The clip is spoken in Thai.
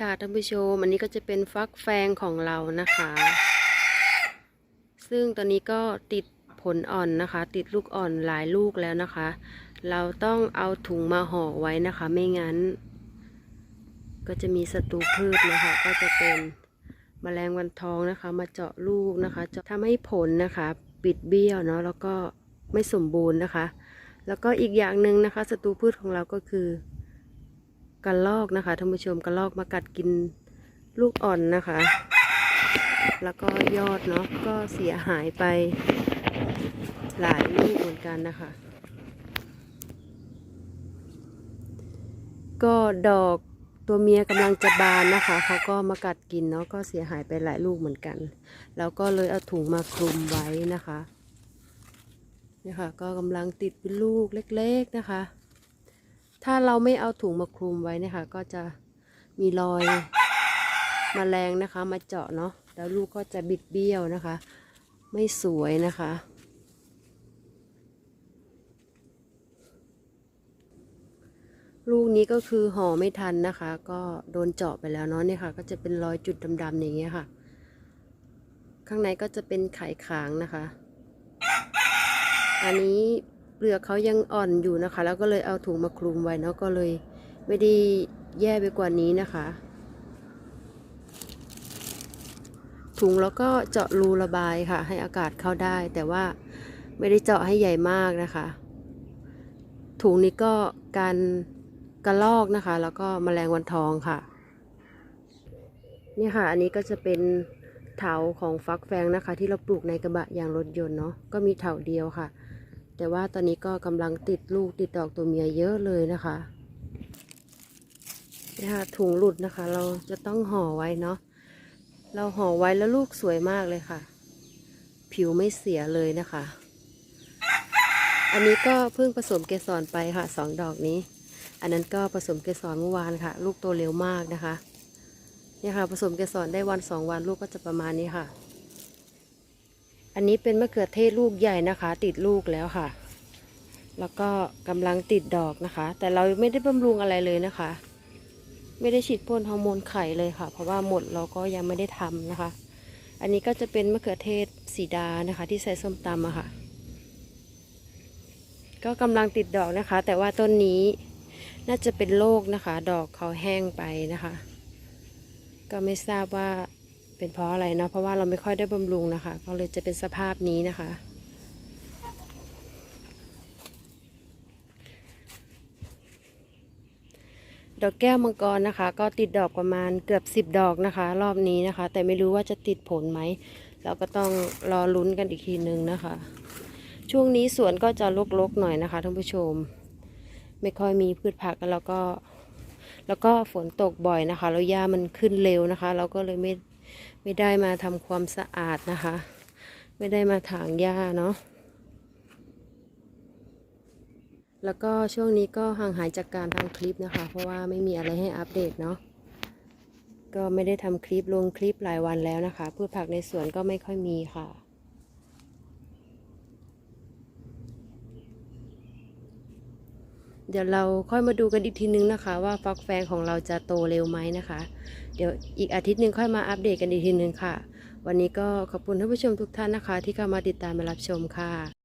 ค่ะท่านผู้ชมอันนี้ก็จะเป็นฟักแฟงของเรานะคะ ซึ่งตอนนี้ก็ติดผลอ่อนนะคะ ติดลูกอ่อนหลายลูกแล้วนะคะ เราต้องเอาถุงมาห่อไว้นะคะ ไม่งั้น ก็จะมีศัตรูพืชนะคะ ก็จะเป็นแมลงวันทองนะคะ มาเจาะลูกนะคะจะทำให้ผลนะคะ ปิดเบี้ยวเนาะแล้วก็ไม่สมบูรณ์นะคะ แล้วก็อีกอย่างหนึ่งนะคะศัตรูพืชของเราก็คือ กระลอกนะคะท่านผู้ชมกระลอกมากัดกินลูกอ่อนนะคะ แล้วก็ยอดเนาะก็เสียหายไปหลายลูกเหมือนกันนะคะ ก็ดอกตัวเมียกำลังจะบานนะคะเขาก็มากัดกินเนาะก็เสียหายไปหลายลูกเหมือนกัน แล้วก็เลยเอาถุงมาคลุมไว้นะคะนี่ค่ะก็กำลังติดเป็นลูกเล็ก ๆนะคะ ถ้าเราไม่เอาถุงมาคลุมไว้นี่ยค่ะก็จะมีรอยมแมลงนะคะ มาเจาะเนาะแล้วลูกก็จะบิดเบี้ยวนะคะ ไม่สวยนะคะ ลูกนี้ก็คือห่อไม่ทันนะคะ ก็โดนเจาะไปแล้วเนาะเนี่ยค่ะ ก็จะเป็นรอยจุดดำๆอย่างเงี้ยค่ะ ข้างในก็จะเป็นไข่ขางนะคะ อันนี้ ลือกเขายังอ่อนอยู่นะคะ แล้วก็เลยเอาถุงมาคลุมไว้เนาะก็เลยไม่ได้แย่ไปกว่านี้นะคะ ถุงแล้วก็เจาะรูระบายค่ะ ให้อากาศเข้าได้ แต่ว่าไม่ได้เจาะให้ใหญ่มากนะคะ ถุงนี้ก็การกระลอกนะคะ แล้วก็แมลงวันทองค่ะ นี่ค่ะ อันนี้ก็จะเป็นเถาของฟักแฟงนะคะ ที่เราปลูกในกระบะยางรถยนต์เนาะก็มีเถาเดียวค่ะ แต่ว่าตอนนี้ก็กำลังติดลูกติดดอกตัวเมียเยอะเลยนะคะนี่ค่ะถุงหลุดนะคะ เราจะต้องห่อไว้เนาะเราห่อไว้แล้วลูกสวยมากเลยค่ะ ผิวไม่เสียเลยนะคะ อันนี้ก็เพิ่งผสมเกสรไปค่ะสองดอกนี้ อันนั้นก็ผสมเกสรเมื่อวานค่ะ ลูกโตเร็วมากนะคะเนี่ยค่ะผสมเกสรได้วันสองวันลูกก็จะประมาณนี้ค่ะ อันนี้เป็นมะเขือเทศลูกใหญ่นะคะ ติดลูกแล้วค่ะ แล้วก็กำลังติดดอกนะคะ แต่เราไม่ได้บำรุงอะไรเลยนะคะ ไม่ได้ฉีดพ่นฮอร์โมนไข่เลยค่ะ เพราะว่าหมดเราก็ยังไม่ได้ทำนะคะ อันนี้ก็จะเป็นมะเขือเทศสีดานะคะ ที่ใส่ส้มตำอะค่ะ ก็กำลังติดดอกนะคะ แต่ว่าต้นนี้น่าจะเป็นโรคนะคะ ดอกเขาแห้งไปนะคะ ก็ไม่ทราบว่า เป็นเพราะอะไรเนาะเพราะว่าเราไม่ค่อยได้บำรุงนะคะ ก็เลยจะเป็นสภาพนี้นะคะ ดอกแก้วมังกรนะคะ ก็ติดดอกประมาณเกือบสิบดอกนะคะ รอบนี้นะคะ แต่ไม่รู้ว่าจะติดผลไหมเราก็ต้องรอลุ้นกันอีกทีนึงนะคะ ช่วงนี้สวนก็จะรกๆหน่อยนะคะท่านผู้ชม ไม่ค่อยมีพืชผักแล้วก็ แล้วก็ฝนตกบ่อยนะคะ แล้วหญ้ามันขึ้นเร็วนะคะ เราก็เลยไม่ ไม่ได้มาทำความสะอาดนะคะ ไม่ได้มาถางหญ้าเนาะแล้วก็ช่วงนี้ก็ห่างหายจากการทำคลิปนะคะ เพราะว่าไม่มีอะไรให้อัปเดตเนาะก็ไม่ได้ทำคลิปลงคลิปหลายวันแล้วนะคะพืชผักในสวนก็ไม่ค่อยมีค่ะ เดี๋ยวเราค่อยมาดูกันอีกทีนึงนะคะ ว่าฟักแฟงของเราจะโตเร็วไหมนะคะ เดี๋ยวอีกอาทิตย์หนึ่งค่อยมาอัปเดตกันอีกทีนึงค่ะ วันนี้ก็ขอบคุณท่านผู้ชมทุกท่านนะคะ ที่เข้ามาติดตามมารับชมค่ะ